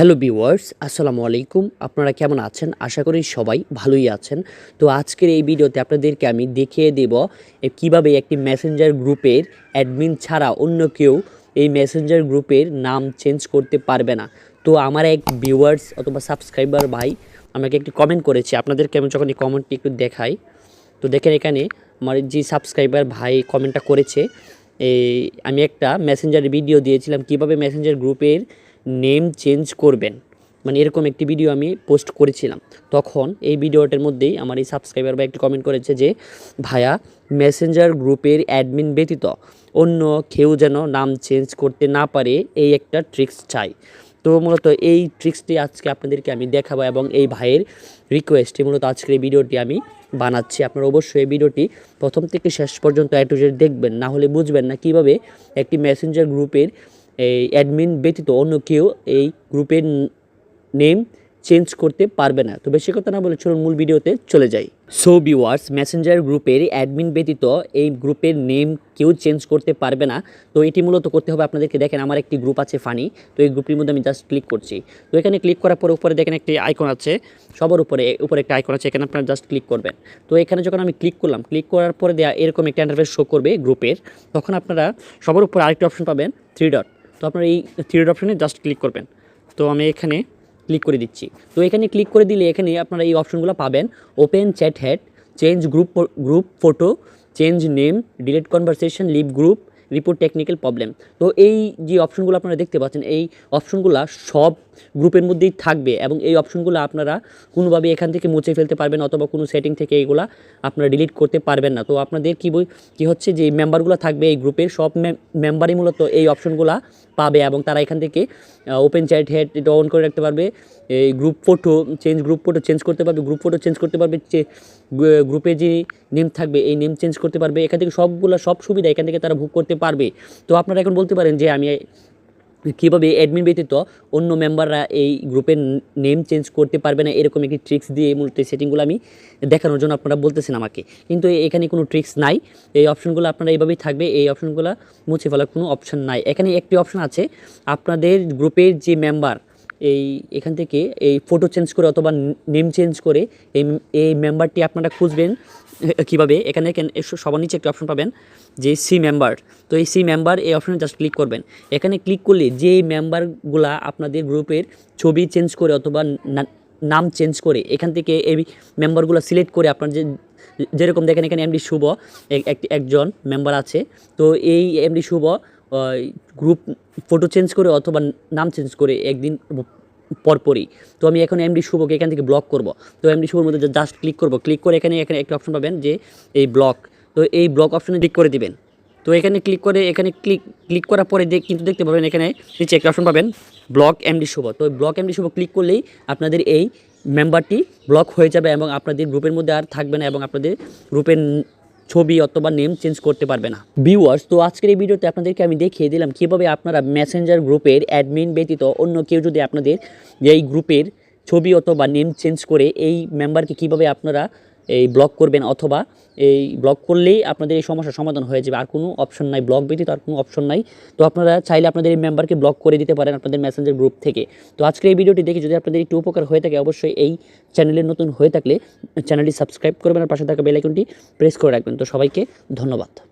Hello viewers আসসালামু আলাইকুম। আপনারা কেমন আছেন? আশা করি সবাই ভালোই আছেন। তো আজকের এই ভিডিওতে আপনাদেরকে আমি দেখিয়ে দেব কীভাবে একটি মেসেঞ্জার গ্রুপের অ্যাডমিন ছাড়া অন্য কেউ এই মেসেঞ্জার গ্রুপের নাম চেঞ্জ করতে পারবে না। তো আমার এক ভিউয়ার্স অথবা সাবস্ক্রাইবার ভাই আমাকে একটি কমেন্ট করেছে। আপনাদেরকে আমি যখন এই কমেন্টটি একটু দেখাই, তো দেখেন এখানে আমার যে সাবস্ক্রাইবার ভাই কমেন্টটা করেছে আমি একটা মেসেঞ্জার ভিডিও দিয়েছিলাম কীভাবে মেসেঞ্জার গ্রুপের নেম চেঞ্জ করবেন। মানে এরকম একটি ভিডিও আমি পোস্ট করেছিলাম। তখন এই ভিডিওটার মধ্যেই আমার এই সাবস্ক্রাইবার বা একটি কমেন্ট করেছে যে, ভাইয়া মেসেঞ্জার গ্রুপের অ্যাডমিন ব্যতীত অন্য কেউ যেন নাম চেঞ্জ করতে না পারে, এই একটা ট্রিক্স চাই। তো মূলত এই ট্রিক্সটি আজকে আপনাদেরকে আমি দেখাবো এবং এই ভাইয়ের রিকোয়েস্টে মূলত আজকের এই ভিডিওটি আমি বানাচ্ছি। আপনারা অবশ্যই এই ভিডিওটি প্রথম থেকে শেষ পর্যন্ত জেড দেখবেন। না হলে বুঝবেন না কীভাবে একটি মেসেঞ্জার গ্রুপের এই অ্যাডমিন ব্যতীত অন্য কেউ এই গ্রুপের নেম চেঞ্জ করতে পারবে না। তো বেশি কথা না বলে চলুন মূল ভিডিওতে চলে যাই। সো ভিওয়ার্স মেসেঞ্জার গ্রুপের অ্যাডমিন ব্যতীত এই গ্রুপের নেম কেউ চেঞ্জ করতে পারবে না। তো এটি মূলত করতে হবে আপনাদেরকে, দেখেন আমার একটি গ্রুপ আছে ফানি তো এই গ্রুপটির মধ্যে আমি জাস্ট ক্লিক করছি। তো এখানে ক্লিক করার পরে উপরে দেখেন একটি আইকন আছে, সবার উপরে উপরে একটা আইকন আছে, এখানে আপনারা জাস্ট ক্লিক করবেন। তো এখানে যখন আমি ক্লিক করলাম ক্লিক করার পরে দেয়া এরকম একটা ইন্টারফেস শো করবে গ্রুপের তখন আপনারা সবার উপরে আরেকটি অপশন পাবেন থ্রি ডট তো আপনারা এই থ্রি অপশানে অপশনে জাস্ট ক্লিক করবেন। তো আমি এখানে ক্লিক করে দিচ্ছি। তো এখানে ক্লিক করে দিলে এখানে আপনারা এই অপশনগুলো পাবেন। Open chat head change group group photo change name delete conversation leave group report technical problem তো এই যে অপশনগুলো আপনারা দেখতে পাচ্ছেন, এই অপশনগুলো সব গ্রুপের মধ্যেই থাকবে এবং এই অপশনগুলো আপনারা কোনোভাবে এখান থেকে মুছে ফেলতে পারবেন অথবা কোনো সেটিং থেকে এইগুলা আপনারা ডিলিট করতে পারবেন না। তো আপনাদের কী বই, কী হচ্ছে যে মেম্বারগুলো থাকবে এই গ্রুপের সব মেম্বারই মূলত এই অপশনগুলো পাবে এবং তারা এখান থেকে ওপেন চ্যাট হেড এটা অন করে রাখতে পারবে। এই group photo change group photo change করতে পারবে গ্রুপ ফটো চেঞ্জ করতে পারবে, যে গ্রুপে যে নেম থাকবে, এই নেম চেঞ্জ করতে পারবে। এখান থেকে সবগুলো, সব সুবিধা এখান থেকে তারা ভোগ করতে পারবে। তো আপনারা এখন বলতে পারেন যে আমি কীভাবে অ্যাডমিন ব্যতীত অন্য মেম্বাররা এই গ্রুপের নেম চেঞ্জ করতে পারবে না, এরকম একটি ট্রিক্স দিয়ে মূলত সেটিংগুলো আমি দেখানোর জন্য আপনারা বলতেছেন আমাকে। কিন্তু এখানে কোনো ট্রিক্স নাই। এই অপশনগুলো আপনারা এইভাবেই থাকবে, এই অপশনগুলো মুছে ফেলার কোনো অপশন নাই। এখানে একটি অপশন আছে, আপনাদের গ্রুপের যে মেম্বার এই এখান থেকে এই ফটো চেঞ্জ করে অথবা নেম চেঞ্জ করে এই এই মেম্বারটি আপনারা খুঁজবেন। কীভাবে? এখানে সবার নিচে একটি অপশন পাবেন, যে সি মেম্বার তো এই সি মেম্বার এই অপশনে জাস্ট ক্লিক করবেন। এখানে ক্লিক করলে যে মেম্বারগুলা আপনাদের গ্রুপের ছবি চেঞ্জ করে অথবা নাম চেঞ্জ করে, এখান থেকে এই মেম্বারগুলো সিলেক্ট করে আপনার যে, যেরকম দেখেন এখানে এমডি শুভ একজন মেম্বার আছে। তো এই MD Shubho group photo change করে অথবা নাম চেঞ্জ করে একদিন পরপরই। তো আমি এখন এমডি শুভকে এখান থেকে ব্লক করব। তো এমডি শুভর মধ্যে জাস্ট ক্লিক করব। ক্লিক করে এখানে এখানে একটা অপশন পাবেন যে এই ব্লক তো এই ব্লক অপশনে ক্লিক করে দিবেন। তো এখানে ক্লিক করে, এখানে ক্লিক ক্লিক করার পরে দেখ কিন্তু দেখতে পাবেন এখানে নিচে একটা অপশন পাবেন ব্লক এমডি শুভ। তো ব্লক এমডি শুভ ক্লিক করলেই আপনাদের এই মেম্বারটি ব্লক হয়ে যাবে এবং আপনাদের গ্রুপের মধ্যে আর থাকবে না এবং আপনাদের গ্রুপের ছবি অথবা নেম চেঞ্জ করতে পারবে না। ভিউয়ার্স তো আজকের এই ভিডিওতে আপনাদেরকে আমি দেখিয়ে দিলাম কীভাবে আপনারা মেসেঞ্জার গ্রুপের অ্যাডমিন ব্যতীত অন্য কেউ যদি আপনাদের এই গ্রুপের ছবি অথবা নেম চেঞ্জ করে এই মেম্বারকে কীভাবে আপনারা এই ব্লক করবেন অথবা এই ব্লক করলেই আপনাদের এই সমস্যার সমাধান হয়ে যাবে। আর কোনো অপশন নাই ব্লক ব্যতীত আর কোনো অপশন নাই। তো আপনারা চাইলে আপনাদের এই মেম্বারকে ব্লক করে দিতে পারেন আপনাদের মেসেঞ্জার গ্রুপ থেকে। তো আজকে এই ভিডিওটি দেখে যদি আপনাদের একটু উপকার হয়ে থাকে, অবশ্যই এই চ্যানেলে নতুন হয়ে থাকলে চ্যানেলটি সাবস্ক্রাইব করবেন আর পাশে থাকা বেলাইকনটি প্রেস করে রাখবেন। তো সবাইকে ধন্যবাদ।